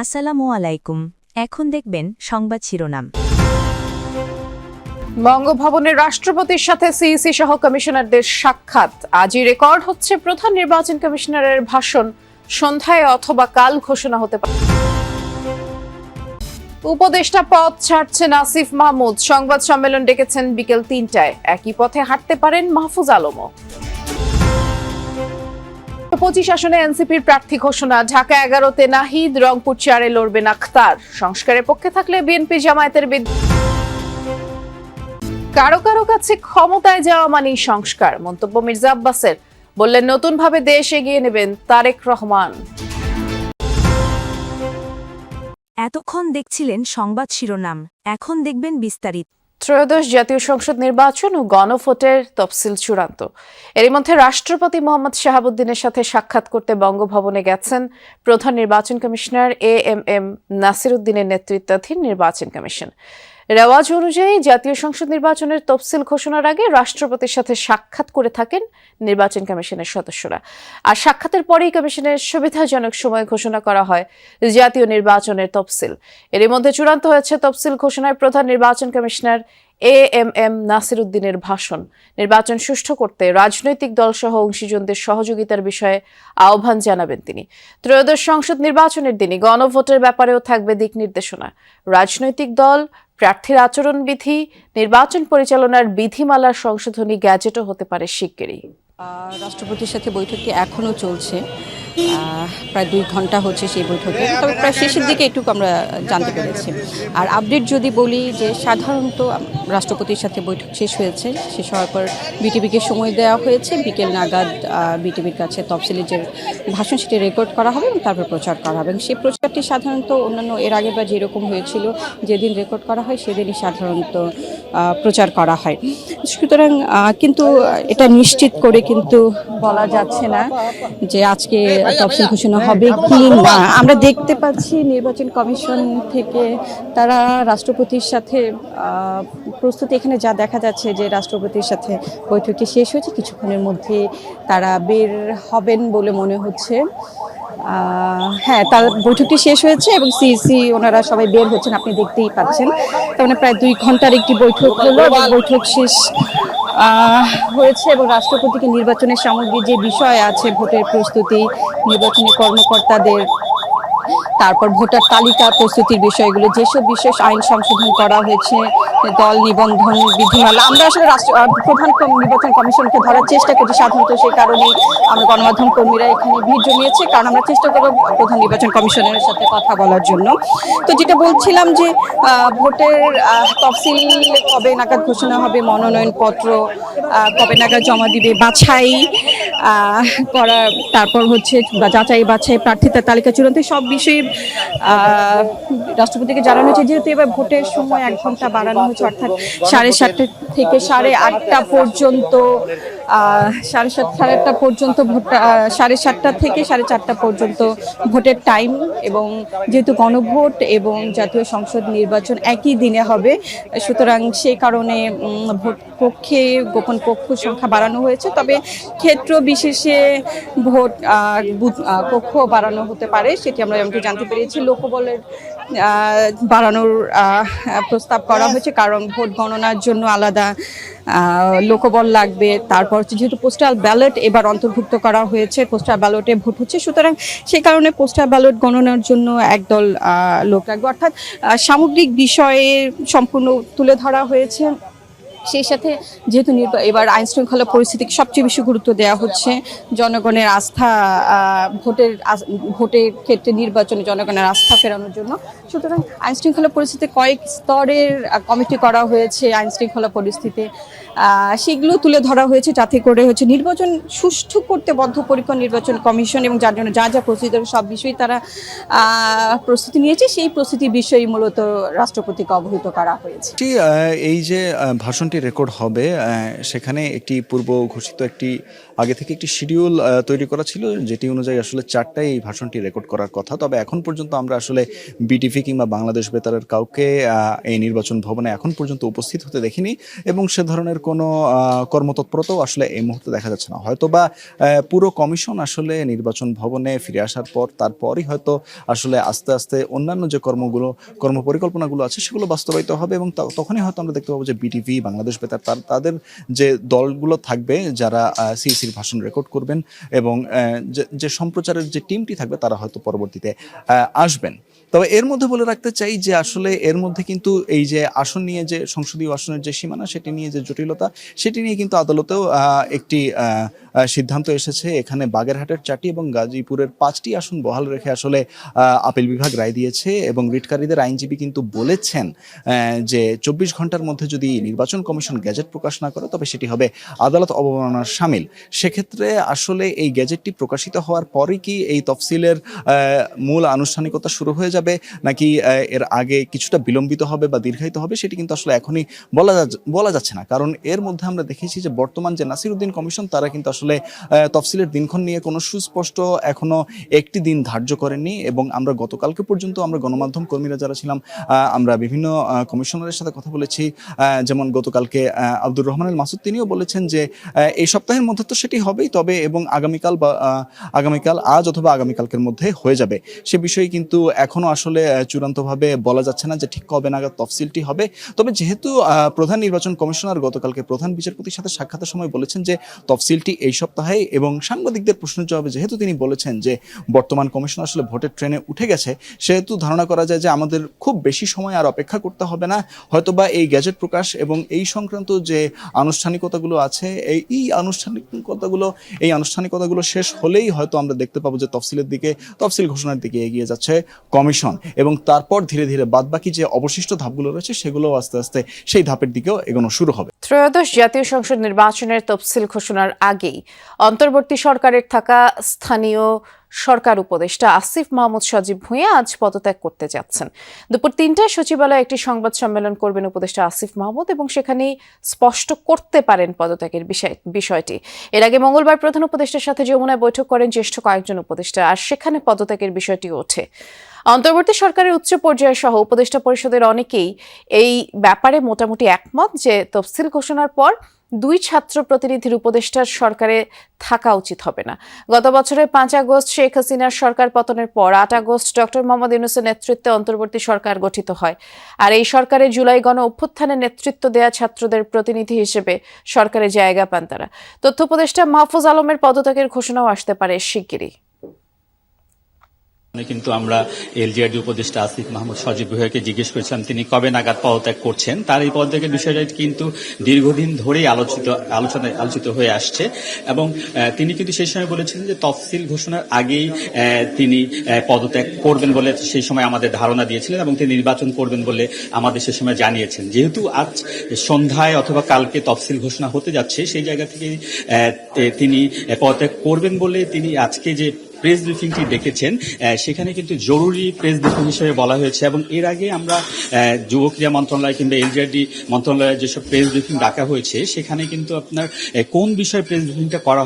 আসসালামু আলাইকুম। এখন দেখবেন সংবাদ শিরোনাম। বঙ্গভবনের রাষ্ট্রপতির সাথে সিইসি সহ কমিশনারদের সাক্ষাৎ। আজই রেকর্ড হচ্ছে প্রধান নির্বাচন কমিশনারের ভাষণ। সন্ধ্যায় অথবা কাল ঘোষণা হতে পারে। উপদেষ্টা পদ ছাড়ছেন আসিফ মাহমুদ। সংবাদ সম্মেলন ডেকেছেন বিকেল তিনটায়। একই পথে হাঁটতে পারেন মাহফুজ আলমও। পঁচিশ আসনে এনসিপির প্রার্থী ঘোষণা। ঢাকা এগারোতে নাহিদ, রংপুর চারে লড়বেন আখতার। সংস্কারের পক্ষে থাকলে বিএনপি জামায়াতের কারও কারও কাছে ক্ষমতায় যাওয়া মানেই সংস্কার, মন্তব্য মির্জা আব্বাসের। বললেন নতুন ভাবে দেশ এগিয়ে নেবেন তারেক রহমান। এতক্ষণ দেখছিলেন সংবাদ শিরোনাম, এখন দেখবেন বিস্তারিত। ত্রয়োদশ জাতীয় সংসদ নির্বাচন ও গণভোটের তফসিল চূড়ান্ত। এরই মধ্যে রাষ্ট্রপতি মোহাম্মদ শাহাবুদ্দিনের সাথে সাক্ষাৎ করতে বঙ্গভবনে গেছেন প্রধান নির্বাচন commissioner A M M Nasir উদ্দিনের নেতৃত্বাধীন নির্বাচন কমিশন। রেওয়াজ অনুযায়ী জাতীয় সংসদ নির্বাচনের তফসিল ঘোষণার আগে রাষ্ট্রপতির সাথে সাক্ষাৎ করে থাকেন নির্বাচন কমিশনের সদস্যরা। আর সাক্ষাতের পরেই কমিশনের সুবিধাজনক সময় ঘোষণা করা হয় জাতীয় নির্বাচনের তফসিল। এরই মধ্যে চূড়ান্ত হয়েছে তফসিল ঘোষণায় প্রধান নির্বাচন commissioner A M M Nasir উদ্দিনের ভাষণ। নির্বাচন সুষ্ঠু করতে রাজনৈতিক দলসহ অংশীজনদের সহযোগিতার বিষয়ে আহ্বান জানাবেন তিনি। ত্রয়োদশ সংসদ নির্বাচনের দিনই গণভোটের ব্যাপারেও থাকবে দিক নির্দেশনা। রাজনৈতিক দল প্রার্থীর আচরণবিধি, নির্বাচন পরিচালনার বিধিমালার সংশোধনী গ্যাজেটও হতে পারে শিগগিরই। রাষ্ট্রপতির সাথে বৈঠকটি এখনও চলছে। প্রায় দুই ঘণ্টা হচ্ছে সেই বৈঠকে। তবে প্রায় শেষের দিকে একটু আমরা জানতে পেরেছি। আর আপডেট যদি বলি যে সাধারণত রাষ্ট্রপতির সাথে বৈঠক শেষ হয়েছে, শেষ হওয়ার পর বিটিভিকে সময় দেওয়া হয়েছে। বিকেল নাগাদ বিটিভির কাছে তফসিলি যে ভাষণ সেটি রেকর্ড করা হবে এবং তারপর প্রচার করা হবে। সেই প্রচারটি সাধারণত অন্যান্য এর আগে বা যেরকম হয়েছিল, যেদিন রেকর্ড করা হয় সেদিনই সাধারণত প্রচার করা হয়। সুতরাং কিন্তু এটা নিশ্চিত করে কিন্তু বলা যাচ্ছে না যে আজকে তফসিল ঘোষণা হবে কি না। আমরা দেখতে পাচ্ছি নির্বাচন কমিশন থেকে তারা রাষ্ট্রপতির সাথে প্রস্তুতি এখানে যা দেখা যাচ্ছে যে রাষ্ট্রপতির সাথে বৈঠকটি শেষ হয়েছে, কিছুক্ষণের মধ্যে তারা বের হবেন বলে মনে হচ্ছে। হ্যাঁ তার বৈঠকটি শেষ হয়েছে এবং সিইসি ওনারা সবাই বের হচ্ছেন, আপনি দেখতেই পাচ্ছেন। তার মানে প্রায় দুই ঘণ্টার একটি বৈঠক হলো এবং বৈঠক শেষ হয়েছে এবং রাষ্ট্রপতিকে নির্বাচনের সামগ্রী যে বিষয় আছে, ভোটের প্রস্তুতি, নির্বাচনী কর্মকর্তাদের তারপর ভোটার তালিকা, প্রস্তুতির বিষয়গুলো, যেসব বিশেষ আইন সংশোধন করা হয়েছে, দল নিবন্ধন বিধিমালা, আমরা আসলে রাষ্ট্র প্রধান নির্বাচন কমিশনকে ধরার চেষ্টা করছি সাধারণত সেই কারণে আমরা গণমাধ্যম কর্মীরা এখানে ভিড় জমিয়েছে, কারণ আমরা চেষ্টা করব প্রধান নির্বাচন কমিশনের সাথে কথা বলার জন্য। তো যেটা বলছিলাম যে ভোটের তফসিল কবে নাগাদ ঘোষণা হবে, মনোনয়নপত্র কবে নাগাদ জমা দিবে, বাছাই করা, তারপর হচ্ছে যাচাই বাছাই প্রার্থিতার তালিকা চূড়ান্ত সব বিষয়ে রাষ্ট্রপতিকে জানানো হয়েছে। যেহেতু এবার ভোটের সময় এক ঘণ্টা বাড়ানো হয়েছে, অর্থাৎ সাড়ে সাতটা থেকে সাড়ে আটটা পর্যন্ত সাড়ে সাত সাড়ে আটটা পর্যন্ত ভোটটা সাড়ে সাতটা থেকে সাড়ে চারটা পর্যন্ত ভোটের টাইম এবং যেহেতু গণভোট এবং জাতীয় সংসদ নির্বাচন একই দিনে হবে, সুতরাং সেই কারণে ভোট পক্ষে, গোপন পক্ষ সংখ্যা বাড়ানো হয়েছে। তবে ক্ষেত্র বিশেষে ভোট কক্ষ বাড়ানো হতে পারে, সেটি আমরা যেমনটি জানতে পেরেছি, লোকবলের বাড়ানোর প্রস্তাব করা হয়েছে কারণ ভোট গণনার জন্য আলাদা লোকবল লাগবে। তারপর হচ্ছে যেহেতু পোস্টাল ব্যালট এবার অন্তর্ভুক্ত করা হয়েছে পোস্টাল ব্যালটে ভোট হচ্ছে সুতরাং সেই কারণে পোস্টাল ব্যালট গণনার জন্য একদল লোক লাগবে। অর্থাৎ সামগ্রিক বিষয়ে সম্পূর্ণ তুলে ধরা হয়েছে। সেই সাথে যেহেতু এবার আইন শৃঙ্খলা পরিস্থিতিকে সবচেয়ে বেশি গুরুত্ব দেওয়া হচ্ছে জনগণের আস্থা ভোটের ভোটের ক্ষেত্রে নির্বাচনে জনগণের আস্থা ফেরানোর জন্য। সুতরাং আইন শৃঙ্খলা পরিস্থিতি কয়েক স্তরের কমিটি করা হয়েছে আইন শৃঙ্খলা পরিস্থিতি সেগুলো তুলে ধরা হয়েছে যাতে করে হচ্ছে নির্বাচন সুষ্ঠু করতে বদ্ধপরিকর নির্বাচন কমিশন এবং যার জন্য যা যা প্রস্তুতি সব বিষয়ে তারা প্রস্তুতি নিয়েছে। সেই প্রস্তুতি বিষয়ে মূলত রাষ্ট্রপতিকে অবহিত করা হয়েছে। এই যে আহ, ভাষণটি রেকর্ড হবে সেখানে একটি পূর্ব ঘোষিত একটি আগে থেকে একটি শিডিউল তৈরি করা ছিল যেটি অনুযায়ী আসলে চারটায় এই ভাষণটি রেকর্ড করার কথা। তবে এখন পর্যন্ত আমরা আসলে বিটিভি কিংবা বাংলাদেশ বেতারের কাউকে এই নির্বাচন ভবনে এখন পর্যন্ত উপস্থিত হতে দেখিনি এবং সে ধরনের কোনো কর্মতৎপরতাও আসলে এই মুহূর্তে দেখা যাচ্ছে না। হয়তো বা পুরো কমিশন আসলে নির্বাচন ভবনে ফিরে আসার পর, তারপরই হয়তো আসলে আস্তে আস্তে অন্যান্য যে কর্মগুলো কর্ম পরিকল্পনাগুলো আছে সেগুলো বাস্তবায়িত হবে এবং তখনই হয়তো আমরা দেখতে পাবো যে বিটিভি বাংলাদেশ বেতার, তার, তাদের যে দলগুলো থাকবে, যারা সিইসির ভাষণ রেকর্ড করবেন এবং যে- সম্প্রচারের যে টিমটি থাকবে তারা হয়তো পরবর্তীতে আসবেন। তবে এর মধ্যে বলে রাখতে চাই যে আসলে এর মধ্যে কিন্তু এই যে আসন নিয়ে যে সংসদীয় আসনের যে সীমানা, সেটি নিয়ে যে জটিলতা, সেটি নিয়ে কিন্তু আদালতেও একটি সিদ্ধান্ত এসেছে। এখানে বাগেরহাটের চারটি এবং গাজীপুরের পাঁচটি আসন বহাল রেখে আসলে আপিল বিভাগ রায় দিয়েছে এবং রিটকারীদের আইনজীবী কিন্তু বলেছেন যে চব্বিশ ঘণ্টার মধ্যে যদি নির্বাচন কমিশন গ্যাজেট প্রকাশ না করে, তবে সেটি হবে আদালত অবমাননার সামিল। সেক্ষেত্রে আসলে এই গ্যাজেটটি প্রকাশিত হওয়ার পরই কি এই তফসিলের মূল আনুষ্ঠানিকতা শুরু হয়ে যাবে? নাকি এর আগে কিছুটা বিলম্বিত হবে বা দীর্ঘায়িত হবে সেটি কিন্তু আসলে এখনই বলা বলা যাচ্ছে না। কারণ এর মধ্যে আমরা দেখেছি যে বর্তমান যে নাসিরউদ্দিন কমিশন, তারা কিন্তু আসলে তফসিলের দিনক্ষণ নিয়ে কোনো সুস্পষ্ট এখনও একটি দিন ধার্য করেননি এবং আমরা গতকালকে পর্যন্ত আমরা গণমাধ্যম কর্মীরা যারা ছিলাম আমরা বিভিন্ন কমিশনারের সাথে কথা বলেছি যেমন গতকালকে আব্দুর রহমানুল মাসুদ তিনিও বলেছেন যে এই সপ্তাহের মধ্যে তো সেটি হবেই, তবে এবং আগামীকাল বা আগামীকাল আজ অথবা আগামীকালকের মধ্যে হয়ে যাবে। সে বিষয়ে কিন্তু এখনও আসলে চূড়ান্তভাবে বলা যাচ্ছে না যে ঠিক কবে নাগাদ তফসিলটি হবে। তবে যেহেতু প্রধান নির্বাচন কমিশনার গতকালকে প্রধান বিচারপতির সাথে সাক্ষাতের সময় বলেছেন যে তফসিলটি এই সপ্তাহে এবং সাংবাদিকদের প্রশ্নের জবাবে যেহেতু তিনি বলেছেন যে বর্তমান কমিশন আসলে ভোটের ট্রেনে উঠে গেছে, সেহেতু ধারণা করা যায় যে আমাদের খুব বেশি সময় আর অপেক্ষা করতে হবে না। হয়তোবা এই গ্যাজেট প্রকাশ এবং এই সংক্রান্ত যে আনুষ্ঠানিকতাগুলো আছে, এই এই আনুষ্ঠানিকতাগুলো এই আনুষ্ঠানিকতাগুলো শেষ হলেই হয়তো আমরা দেখতে পাবো যে তফসিলের দিকে, তফসিল ঘোষণার দিকে এগিয়ে যাচ্ছে কমিশন। এবং তারপর ধীরে ধীরে বাদবাকি যে অবশিষ্ট ধাপগুলো রয়েছে সেগুলোও আস্তে আস্তে সেই ধাপের দিকেও এগোনো শুরু হবে। ত্রয়োদশ জাতীয় সংসদ নির্বাচনের তফসিল ঘোষণার আগেই অন্তর্বর্তী সরকারের থাকা স্থানীয় সরকার উপদেষ্টা আসিফ মাহমুদ সজীব ভুঁইয়া আজ পদত্যাগ করতে যাচ্ছেন। দুপুর তিনটায় সচিবালয়ে একটি সংবাদ সম্মেলন করবেন উপদেষ্টা আসিফ মাহমুদ এবং সেখানেই স্পষ্ট করতে পারেন পদত্যাগের বিষয় বিষয়টি। এর আগে মঙ্গলবার প্রধান উপদেষ্টার সাথে যমুনায় বৈঠক করেন জ্যেষ্ঠ কয়েকজন উপদেষ্টা, আর সেখানে পদত্যাগের বিষয়টি ওঠে। অন্তর্বর্তী সরকারের উচ্চ পর্যায় সহ উপদেষ্টা পরিষদের অনেকেই এই ব্যাপারে মোটামুটি একমত যে তফসিল ঘোষণার পর দুই ছাত্র প্রতিনিধির উপদেষ্টার সরকারে থাকা উচিত হবে না। গত বছরের পাঁচ আগস্ট শেখ হাসিনার সরকার পতনের পর আট আগস্ট ডক্টর মোহাম্মদ ইউনুসের নেতৃত্বে অন্তর্বর্তী সরকার গঠিত হয়। আর এই সরকারে জুলাই গণ অভ্যুত্থানের নেতৃত্ব দেয়া ছাত্রদের প্রতিনিধি হিসেবে সরকারে জায়গা পান তারা। তথ্য উপদেষ্টা মাহফুজ আলমের পদত্যাগের ঘোষণাও আসতে পারে শিগগিরই। কিন্তু আমরা এলজিআরডি উপদেষ্টা আসিফ মাহমুদ সজীব ভুইয়াকে জিজ্ঞেস করেছিলাম, তিনি কবে নাগাদ পদত্যাগ করছেন? তার এই পদত্যাগের বিষয়টা কিন্তু দীর্ঘদিন ধরেই আলোচিত, আলোচনায় আলোচিত হয়ে আসছে। এবং তিনি কিন্তু সেই সময় বলেছিলেন যে তফসিল ঘোষণার আগেই তিনি পদত্যাগ করবেন বলে সেই সময় আমাদের ধারণা দিয়েছিলেন এবং তিনি নির্বাচন করবেন বলে আমাদের সে সময় জানিয়েছেন। যেহেতু আজ সন্ধ্যায় অথবা কালকে তফসিল ঘোষণা হতে যাচ্ছে, সেই জায়গা থেকে তিনি পদত্যাগ করবেন বলে তিনি আজকে যে প্রেস ব্রিফিংটি দেখেছেন সেখানে কিন্তু জরুরি প্রেস ব্রিফিং হিসেবে বলা হয়েছে এবং এর আগে আমরা যুব ক্রীড়া মন্ত্রণালয় কিংবা এলজিআরডি মন্ত্রণালয়ের যেসব প্রেস ব্রিফিং ডাকা হয়েছে, সেখানে কিন্তু আপনার কোন বিষয়ে প্রেস ব্রিফিংটা করা